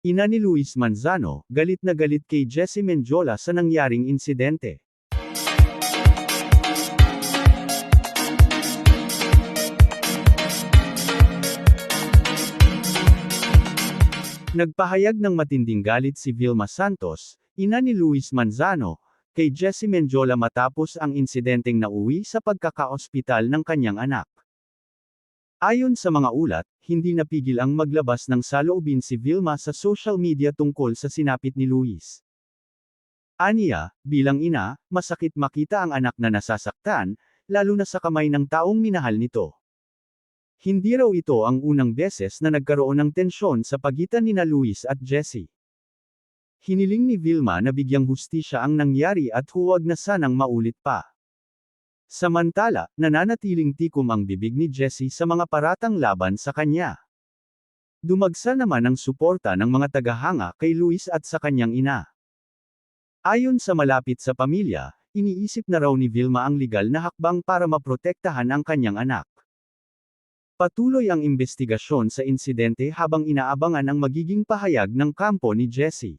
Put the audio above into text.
Ina ni Luis Manzano, galit na galit kay Jessie Mendiola sa nangyaring insidente. Nagpahayag ng matinding galit si Vilma Santos, ina ni Luis Manzano, kay Jessie Mendiola matapos ang insidenteng nauwi sa pagkakaospital ng kanyang anak. Ayon sa mga ulat, hindi napigil ang maglabas ng saloobin si Vilma sa social media tungkol sa sinapit ni Luis. Aniya, bilang ina, masakit makita ang anak na nasasaktan, lalo na sa kamay ng taong minahal nito. Hindi raw ito ang unang beses na nagkaroon ng tensyon sa pagitan ni na Luis at Jessie. Hiniling ni Vilma na bigyang hustisya ang nangyari at huwag na sanang maulit pa. Samantala, nananatiling tikom ang bibig ni Jessie sa mga paratang laban sa kanya. Dumagsa naman ang suporta ng mga tagahanga kay Luis at sa kanyang ina. Ayon sa malapit sa pamilya, iniisip na raw ni Vilma ang legal na hakbang para maprotektahan ang kanyang anak. Patuloy ang investigasyon sa insidente habang inaabangan ang magiging pahayag ng kampo ni Jessie.